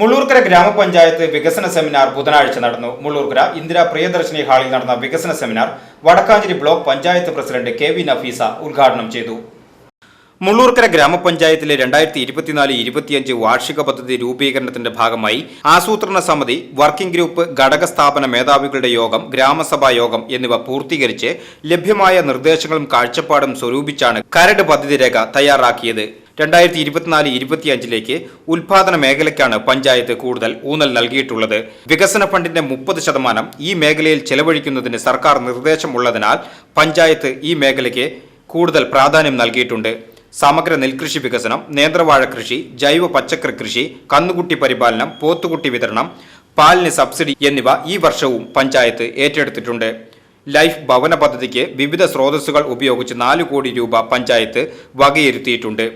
മുള്ളൂർക്കര ഗ്രാമപഞ്ചായത്ത് വികസന സെമിനാർ ബുധനാഴ്ച നടന്നു. മുള്ളൂർക്കര ഇന്ദിര പ്രിയദർശിനി ഹാളിൽ നടന്ന വികസന seminar Vadakkanchery block panchayat president K V Nafeesa ഉദ്ഘാടനം ചെയ്തു. മുള്ളൂർക്കര ഗ്രാമപഞ്ചായത്തിലെ രണ്ടായിരത്തി ഇരുപത്തിനാല് ഇരുപത്തിയഞ്ച് വാർഷിക പദ്ധതി രൂപീകരണത്തിന്റെ ഭാഗമായി ആസൂത്രണ സമിതി വർക്കിംഗ് ഗ്രൂപ്പ് ഘടക സ്ഥാപന മേധാവികളുടെ യോഗം ഗ്രാമസഭാ യോഗം എന്നിവ പൂർത്തീകരിച്ച് ലഭ്യമായ നിർദ്ദേശങ്ങളും കാഴ്ചപ്പാടും സ്വരൂപിച്ചാണ് കരട് പദ്ധതി രേഖ തയ്യാറാക്കിയത്. രണ്ടായിരത്തി ഇരുപത്തിനാല് ഇരുപത്തിയഞ്ചിലേക്ക് ഉൽപാദന മേഖലയ്ക്കാണ് പഞ്ചായത്ത് കൂടുതൽ ഊന്നൽ നൽകിയിട്ടുള്ളത്. വികസന ഫണ്ടിന്റെ മുപ്പത് ശതമാനം ഈ മേഖലയിൽ ചെലവഴിക്കുന്നതിന് സർക്കാർ നിർദ്ദേശമുള്ളതിനാൽ പഞ്ചായത്ത് ഈ മേഖലയ്ക്ക് കൂടുതൽ പ്രാധാന്യം നൽകിയിട്ടുണ്ട്. സമഗ്ര നെൽകൃഷി വികസനം നേന്ത്രവാഴ കൃഷി ജൈവ പച്ചക്കറി കൃഷി കന്നുകുട്ടി പരിപാലനം പോത്തുകുട്ടി വിതരണം പാലിന് സബ്സിഡി എന്നിവ ഈ വർഷവും പഞ്ചായത്ത് ഏറ്റെടുത്തിട്ടുണ്ട്. ലൈഫ് ഭവന പദ്ധതിക്ക് വിവിധ സ്രോതസ്സുകൾ ഉപയോഗിച്ച് നാല് കോടി രൂപ പഞ്ചായത്ത് വകയിരുത്തിയിട്ടുണ്ട്.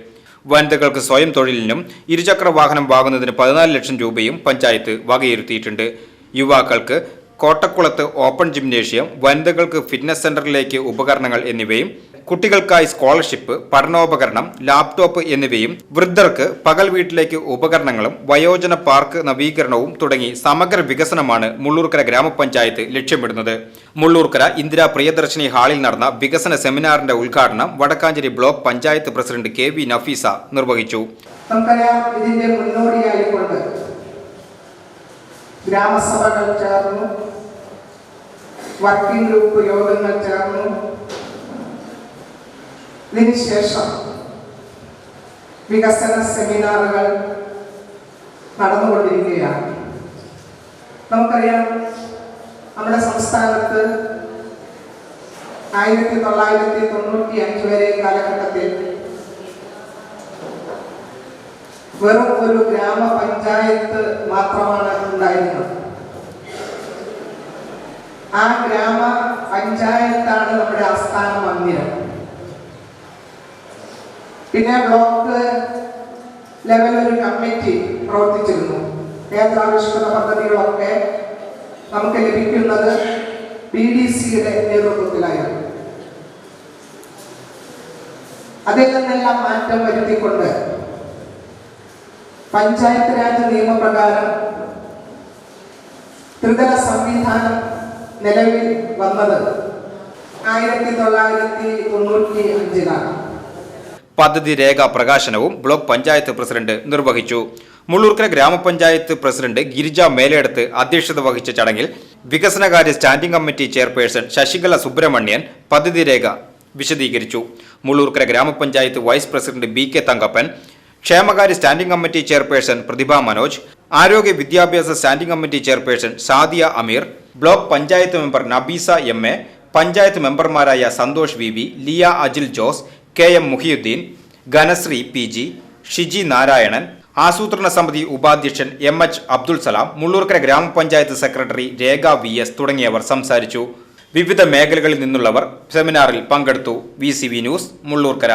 വനിതകൾക്ക് സ്വയം തൊഴിലിനും ഇരുചക്ര വാഹനം വാങ്ങുന്നതിന് പതിനാല് ലക്ഷം രൂപയും പഞ്ചായത്ത് വകയിരുത്തിയിട്ടുണ്ട്. യുവാക്കൾക്ക് കോട്ടക്കുളത്ത് ഓപ്പൺ ജിംനേഷ്യം വനിതകൾക്ക് ഫിറ്റ്നസ് സെന്ററിലേക്ക് ഉപകരണങ്ങൾ എന്നിവയും കുട്ടികൾക്കായി സ്കോളർഷിപ്പ് പഠനോപകരണം ലാപ്ടോപ്പ് എന്നിവയും വൃദ്ധർക്ക് പകൽ വീട്ടിലേക്ക് ഉപകരണങ്ങളും വയോജന പാർക്ക് നവീകരണവും തുടങ്ങി സമഗ്ര വികസനമാണ് മുള്ളൂർക്കര ഗ്രാമപഞ്ചായത്ത് ലക്ഷ്യമിടുന്നത്. മുള്ളൂർക്കര ഇന്ദിരാ പ്രിയദർശിനി ഹാളിൽ നടന്ന വികസന സെമിനാറിന്റെ ഉദ്ഘാടനം Vadakkanchery block panchayat president K V Nafeesa നിർവഹിച്ചു. ഇതിന്റെ ഗ്രാമസഭകൾ ചേർന്നു വർക്കിംഗ് ഗ്രൂപ്പ് യോഗങ്ങൾ ചേർന്നു ഇതിനുശേഷം വികസന സെമിനാറുകൾ നടന്നുകൊണ്ടിരിക്കുകയാണ്. നമുക്കറിയാം നമ്മുടെ സംസ്ഥാനത്ത് ആയിരത്തി തൊള്ളായിരത്തി തൊണ്ണൂറ്റി അഞ്ച് വരെ കാലഘട്ടത്തിൽ വെറും ഒരു ഗ്രാമപഞ്ചായത്ത് മാത്രമാണ് ഉണ്ടായിരുന്നത്. ആ ഗ്രാമ പഞ്ചായത്താണ് നമ്മുടെ ആസ്ഥാന മന്ദിരം. പിന്നെ ബ്ലോക്ക് ലെവൽ ഒരു കമ്മിറ്റി പ്രവർത്തിച്ചിരുന്നു. കേന്ദ്രാവിഷ്കൃത പദ്ധതികളൊക്കെ നമുക്ക് ലഭിക്കുന്നത് ബി ഡി സിയുടെ നേതൃത്വത്തിലായിരുന്നു. അതിൽ നിന്നെല്ലാം മാറ്റം വരുത്തിക്കൊണ്ട് പഞ്ചായത്ത് രാജ് നിയമപ്രകാരം ത്രിതല സംവിധാനം നിലവിൽ വന്നത് ആയിരത്തി തൊള്ളായിരത്തി തൊണ്ണൂറ്റി അഞ്ചിലാണ്. പദ്ധതി രേഖ പ്രകാശനവും ബ്ലോക്ക് പഞ്ചായത്ത് പ്രസിഡന്റ് നിർവഹിച്ചു. മുള്ളൂർക്കര ഗ്രാമപഞ്ചായത്ത് പ്രസിഡന്റ് ഗിരിജ മേലെടുത്ത് അധ്യക്ഷത വഹിച്ച ചടങ്ങിൽ വികസനകാര്യ standing committee chairperson Sasikala Subramanian പദ്ധതി രേഖ വിശദീകരിച്ചു. മുള്ളൂർക്കര ഗ്രാമപഞ്ചായത്ത് vice president B K Thankappan ക്ഷേമകാര്യ standing committee chairperson Prathibha Manoj ആരോഗ്യ വിദ്യാഭ്യാസ standing committee chairperson Sadiya Ameer block panchayat member Nabeesa M A panchayat മെമ്പർമാരായ Santhosh V Liya Ajil Jose K M Muhiyuddin Ghanasree P G Shiji Narayanan ആസൂത്രണ സമിതി ഉപാധ്യക്ഷൻ M H Abdul Salam Mullurkara ഗ്രാമപഞ്ചായത്ത് secretary രേഖ V S തുടങ്ങിയവർ സംസാരിച്ചു. വിവിധ മേഖലകളിൽ നിന്നുള്ളവർ സെമിനാറിൽ പങ്കെടുത്തു. V news Mullurkara.